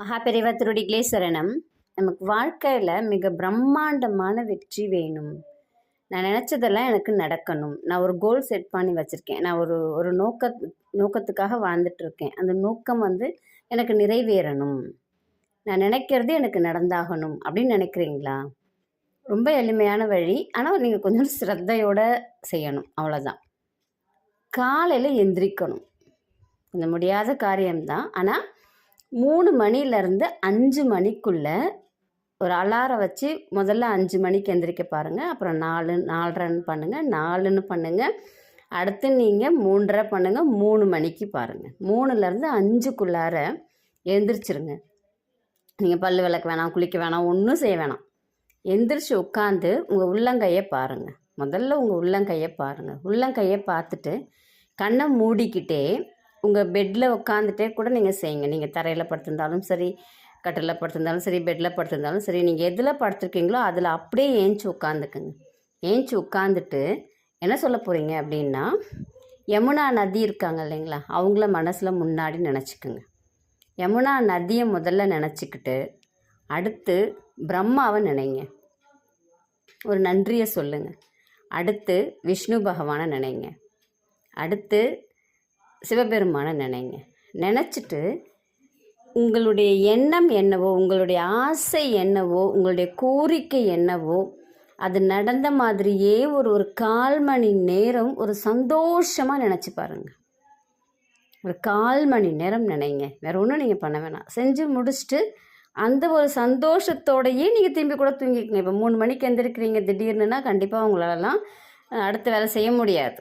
மகாபெரிவா திருடிகளே சரணம் நமக்கு வாழ்க்கையில் மிக பிரம்மாண்டமான வெற்றி வேணும். நான் நினச்சதெல்லாம் எனக்கு நடக்கணும். நான் ஒரு கோல் செட் பண்ணி வச்சுருக்கேன். நான் ஒரு ஒரு நோக்க நோக்கத்துக்காக வாழ்ந்துட்டுருக்கேன். அந்த நோக்கம் வந்து எனக்கு நிறைவேறணும். நான் நினைக்கிறது எனக்கு நடந்தாகணும். அப்படின்னு நினைக்கிறீங்களா? ரொம்ப எளிமையான வழி. ஆனால் நீங்கள் கொஞ்சம் ஸ்ரத்தையோடு செய்யணும். அவ்வளோதான் காலையில் எந்திரிக்கணும். கொஞ்சம் முடியாத காரியம்தான். ஆனால் மூணு மணிலேருந்து அஞ்சு மணிக்குள்ளே ஒரு அலாரம் வச்சு முதல்ல அஞ்சு மணிக்கு எந்திரிக்க பாருங்கள் அப்புறம் நாலு நாலரைன்னு பண்ணுங்கள் நாலுன்னு பண்ணுங்கள் அடுத்து நீங்கள் மூன்றரை பண்ணுங்கள் மூணு மணிக்கு பாருங்கள் மூணுலேருந்து அஞ்சுக்குள்ளார எழுந்திரிச்சிருங்க நீங்கள் பல் விளக்க வேணாம் குளிக்க வேணாம் ஒன்றும் செய்ய வேணாம். எந்திரிச்சு உட்காந்து உங்கள் உள்ளங்கையை பாருங்கள் முதல்ல உங்கள் உள்ளங்கையை பாருங்கள் உள்ளங்கையை பார்த்துட்டு கண்ணை மூடிக்கிட்டே உங்கள் பெட்டில் உட்காந்துட்டே கூட நீங்கள் செய்யுங்க. நீங்கள் தரையில் படுத்திருந்தாலும் சரி கட்டிலில் படுத்திருந்தாலும் சரி பெட்டில் படுத்திருந்தாலும் சரி நீங்கள் எதில் படுத்துருக்கீங்களோ அதில் அப்படியே ஏஞ்சி உட்காந்துக்குங்க ஏஞ்சி உட்காந்துட்டு என்ன சொல்ல போகிறீங்க அப்படின்னா யமுனா நதி இருக்காங்க இல்லைங்களா? அவங்கள மனசில் முன்னாடி நினச்சிக்குங்க. யமுனா நதியை முதல்ல நினச்சிக்கிட்டு அடுத்து பிரம்மாவை நினைங்க. ஒரு நன்றியை சொல்லுங்கள் அடுத்து விஷ்ணு பகவானை நினைங்க. அடுத்து சிவபெருமானை நினைங்க. நினச்சிட்டு உங்களுடைய எண்ணம் என்னவோ உங்களுடைய ஆசை என்னவோ உங்களுடைய கோரிக்கை என்னவோ அது நடந்த மாதிரியே ஒரு ஒரு கால் மணி நேரம் ஒரு சந்தோஷமாக நினச்சி பாருங்கள் ஒரு கால் மணி நேரம் நினைங்க. வேற ஒன்றும் நீங்கள் பண்ண வேணாம். செஞ்சு முடிச்சுட்டு அந்த ஒரு சந்தோஷத்தோடையே நீங்கள் திரும்பி கூட தூங்கிக்கங்க. இப்போ மூணு மணிக்கு எந்திருக்கிறீங்க திடீர்னுனா கண்டிப்பாக உங்களாலலாம் அடுத்த வேலை செய்ய முடியாது.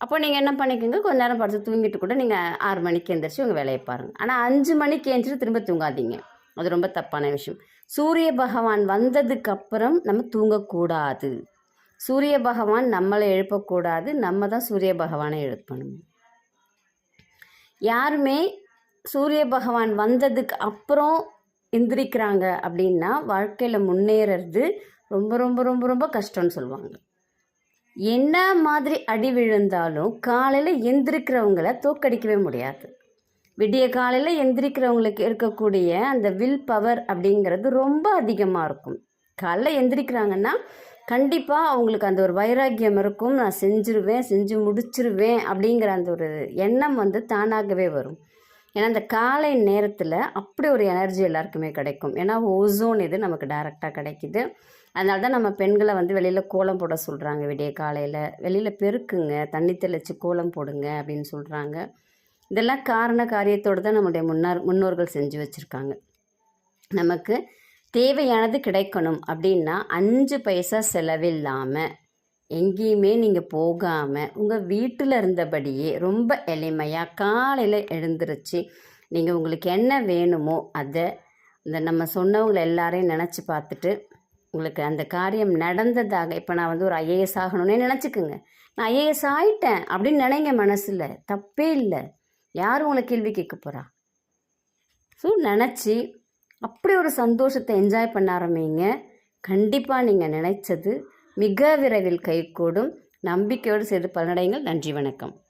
அப்போ நீங்கள் என்ன பண்ணிக்கோங்க கொஞ்ச நேரம் படுத்து தூங்கிட்டு கூட நீங்கள் ஆறு மணிக்கு எழுந்திரிச்சு உங்கள் வேலையை பாருங்கள் ஆனால் அஞ்சு மணிக்கு எழுந்திரிச்சு திரும்ப தூங்காதீங்க. அது ரொம்ப தப்பான விஷயம். சூரிய பகவான் வந்ததுக்கு அப்புறம் நம்ம தூங்கக்கூடாது. சூரிய பகவான் நம்மளை எழுப்பக்கூடாது. நம்ம தான் சூரிய பகவானை எழுப்பணும். யாருமே சூரிய பகவான் வந்ததுக்கு அப்புறம் எந்திரிக்கிறாங்க அப்படின்னா வாழ்க்கையில் முன்னேறது ரொம்ப ரொம்ப ரொம்ப ரொம்ப கஷ்டம்னு சொல்லுவாங்க. என்ன மாதிரி அடி விழுந்தாலும் காலையில் எந்திரிக்கிறவங்கள தோக்கடிக்கவே முடியாது. விடிய காலையில் எந்திரிக்கிறவங்களுக்கு இருக்கக்கூடிய அந்த வில் பவர் அப்படிங்கிறது ரொம்ப அதிகமாக இருக்கும். காலைல எந்திரிக்கிறாங்கன்னா கண்டிப்பாக அவங்களுக்கு அந்த ஒரு வைராக்கியம் இருக்கும். நான் செஞ்சுருவேன் செஞ்சு முடிச்சிருவேன் அப்படிங்கிற அந்த ஒரு எண்ணம் வந்து தானாகவே வரும். ஏன்னா இந்த காலை நேரத்தில் அப்படி ஒரு எனர்ஜி எல்லாருக்குமே கிடைக்கும். ஏன்னா ஓசோன் இது நமக்கு டைரெக்டாக கிடைக்கிது. அதனால தான் நம்ம பெண்களை வந்து வெளியில் கோலம் போட சொல்கிறாங்க விடிய காலையில் வெளியில் பெருக்குங்க. தண்ணி தெளித்து கோலம் போடுங்க அப்படின்னு சொல்கிறாங்க இதெல்லாம் காரண காரியத்தோடு தான் நம்முடைய முன்னார் முன்னோர்கள் செஞ்சு வச்சுருக்காங்க. நமக்கு தேவையானது கிடைக்கணும் அப்படின்னா அஞ்சு பைசா செலவில்லாமல் எங்கேயுமே நீங்கள் போகாமல் உங்கள் வீட்டில் இருந்தபடியே ரொம்ப எளிமையாக காலையில் எழுந்துருச்சு நீங்கள் உங்களுக்கு என்ன வேணுமோ அதை இந்த நம்ம சொன்னவங்களை எல்லாரையும் நினச்சி பார்த்துட்டு உங்களுக்கு அந்த காரியம் நடந்ததாக இப்போ நான் வந்து ஒரு ஐஏஎஸ் ஆகணும்னே நினச்சிக்கோங்க. நான் ஐஏஎஸ் ஆயிட்டேன் அப்படின்னு நினைங்க மனசில். தப்பே இல்லை. யார் உங்களை கேள்வி கேட்க போகிறா ஸோ நினச்சி அப்படி ஒரு சந்தோஷத்தை என்ஜாய் பண்ண ஆரம்பிங்க. கண்டிப்பாக நீங்கள் நினைச்சது மிக விரைவில் கைகூடும். நம்பிக்கையோடு செய்து பலனடைங்கள் நன்றி வணக்கம்.